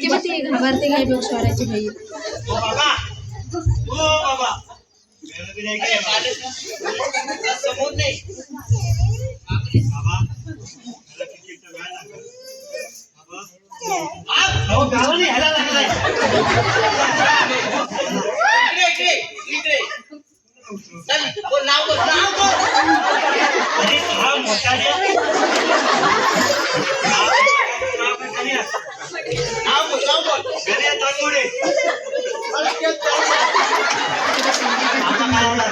किंवा ते घाबरते काय बघ समोर नाही बाबा मला ह्याला लागलाय इकडे इकडे इकडे नाव अरे हा मोठाने काय होणार?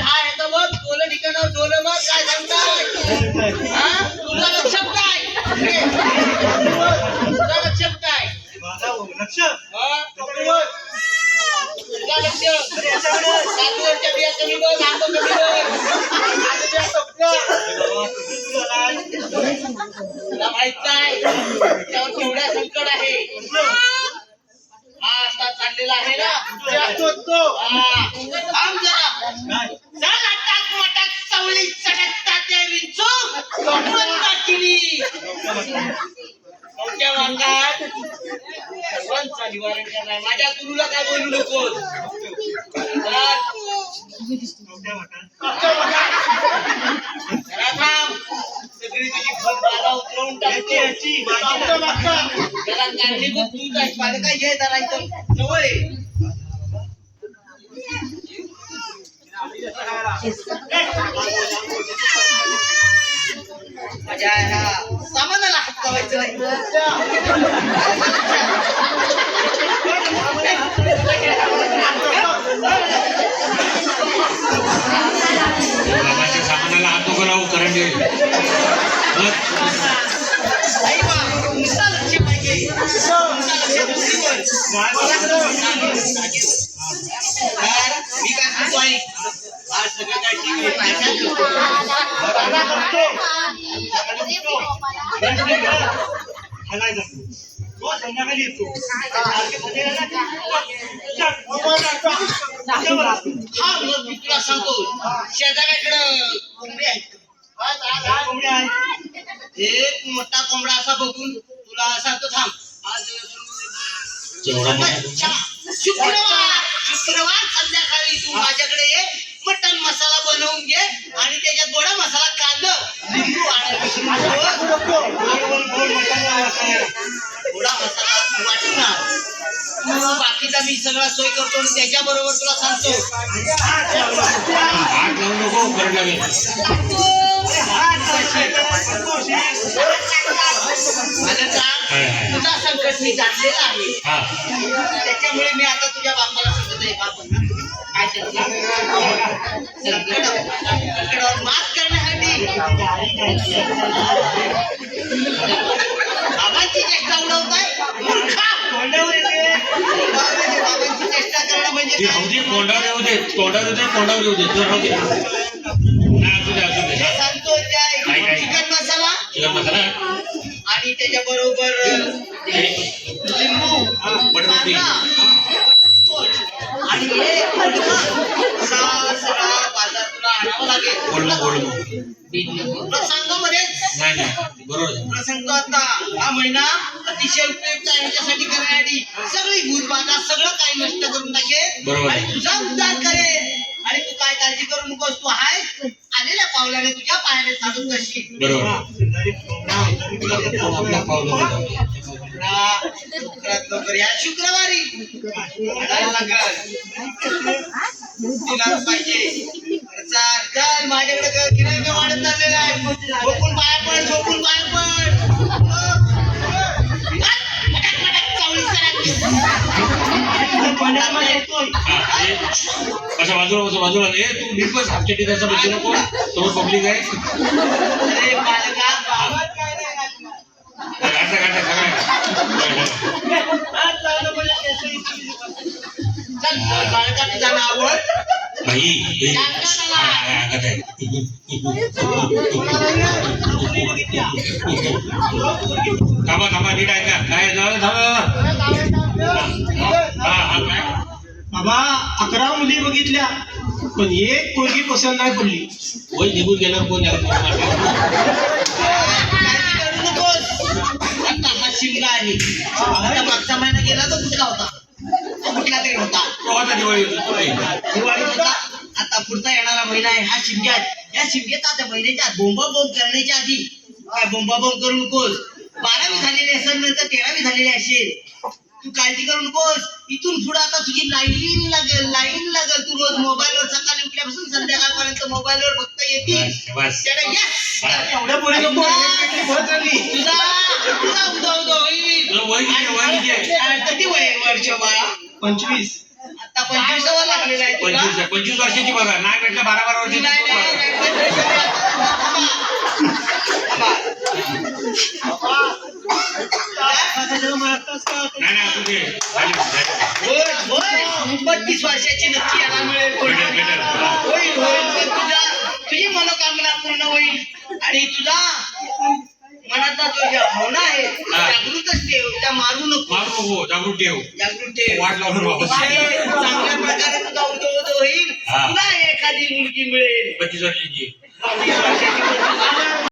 काय येतो डोलं मग काय सांगता हा तुझं संकट आहे हा चाललेला आहे ना तो, तो. हा. थांब जरा काय? सर्वांचा निवारण करणार. माझ्या गुरुला काय बोलू नकोस सगळी तुझी फळ बाधा उतरवून याची, त्याला कारणीभूत तूच आहेस माझं काय घे जरा इथं जवळ आहे माझ्या सामानाला हात लावायचं नाही. नुसता लक्ष बुद्धीवर. तर मी काय सांगतो आई आज सगळं काय ठीक आहे पाहिजे दादा करतो. संध्याकाळी येतो. खालाय जातो. तो संध्याकाळी येतो. हा मग मी तुला सांगतो शेजाऱ्याकडं कोंबडी आहेत काय कोंबडी आहे? एक मोठा कोंबडा असा बघून तुला थांब आज जेवढा मोठा अच्छा, शुक्रवार शुक्रवार संध्याकाळी तू माझ्याकडे ये मटन मसाला बनवून घे आणि त्याच्यात गोडा मसाला कांदा लिंबू आणि गोड, मसाला वाटायला. बाकीचा मी सगळा सोय करतो आणि त्याच्या बरोबर तुला सांगतो. हात लावू नको. तुझा संकट मी जाणलेला आहे. हा. त्याच्यामुळे मी आता तुझ्या बापाला सांगत आहे बाप काय संकट संकटावर मात करण्यासाठी. करणं तोंडावर येऊ दे तोंडावर येऊ दे तोंडावर येऊ दे. गोडमो गोडमो प्रसंगामध्येच नाही नाही. बरोबर सांगतो आता हा महिना अतिशय उपयुक्त आहे. ह्याच्यासाठी करण्यासाठी सगळी भूतबाधा सगळं काही नष्ट करून टाकेल बरोबर आहे. आणि तुझा उद्धार करेल. आणि तू काय काळजी करू नकोस तू आहेस. आलेल्या पावलाने तुझ्या पायाने चालून करशील बरोबर आपल्या पावलं. ना, लवकर या शुक्रवारी. तिला पाहिजे. माझ्याकडे ग- गिऱ्हाईक वाढत चाललेलं आहे. झोपून पाया पड झोपून पाया पड. असं बाजूला बस बाजूला ए तू बस हापचेटी त्याचा बसू नको. समोर पब्लिक आहे. अरे बालका गाठा गाठा सगळ्या चल बालका तुझं नाव बोल. थांबा थांबा नीट ऐका. काय झालं हा हा बाबा अकरा मुली बघितल्या पण एक पोरगी पसंत नाही पडली. वय निघून गेल्यावर कोण आता हा शिमला आहे. आता मागचा महिना गेला तो कुठला होता? कुठला तरी होता. दिवाळी. दिवाळी होता. आता पुढचा येणारा महिना आहे हा शिमग्या या शिमग्यात आता महिन्याच्या बोंबा बोंब करण्याच्या आधी. काय बोंबा बोंब करू नकोस. बारावी झालेली असेल नंतर तेरावी झालेली असेल. तू काळजी करू नकोस. इथून पुढे आता तुझी लाईन लागेल लाईन लागेल. तू रोज मोबाईलवर सकाळी उठल्यापासून संध्याकाळपर्यंत मोबाईलवर फक्त बस त्याला झाली तुझा तुझा उदा उदा होईल. तुला वय किती आहे? वय किती आहे? आणि किती वय आहे वर्ष बाळा? पंचवीस. पंचवीसावा लागलेला आहे तुला पंचवीस. पंचवीस वर्षाची बघा नाही भेटलं बारा बारा नाही, नाही, वर्षाची नाही, पंचवीसावा. थांबा. थांबा. नाही नाही असू दे झाली, झाली. होय, होय. बत्तीस वर्षाची नक्की याला मिळेल भेटेल, भेटेल. होईल होईल पण तुझा तुझी मनोकामना पूर्ण होईल आणि तुझा मनातला जो ज्या भावना आहे हा. जागृतच ठेव त्या मारू नको मारू नको जागृत ठेव जागृत ठेव वाट लावून वापस चांगल्या प्रकारे तुझा उदो उदो होईल हा. तुला एखादी मुलगी मिळेल पंचवीस वर्षाची बावीस वर्षाची मुलगी.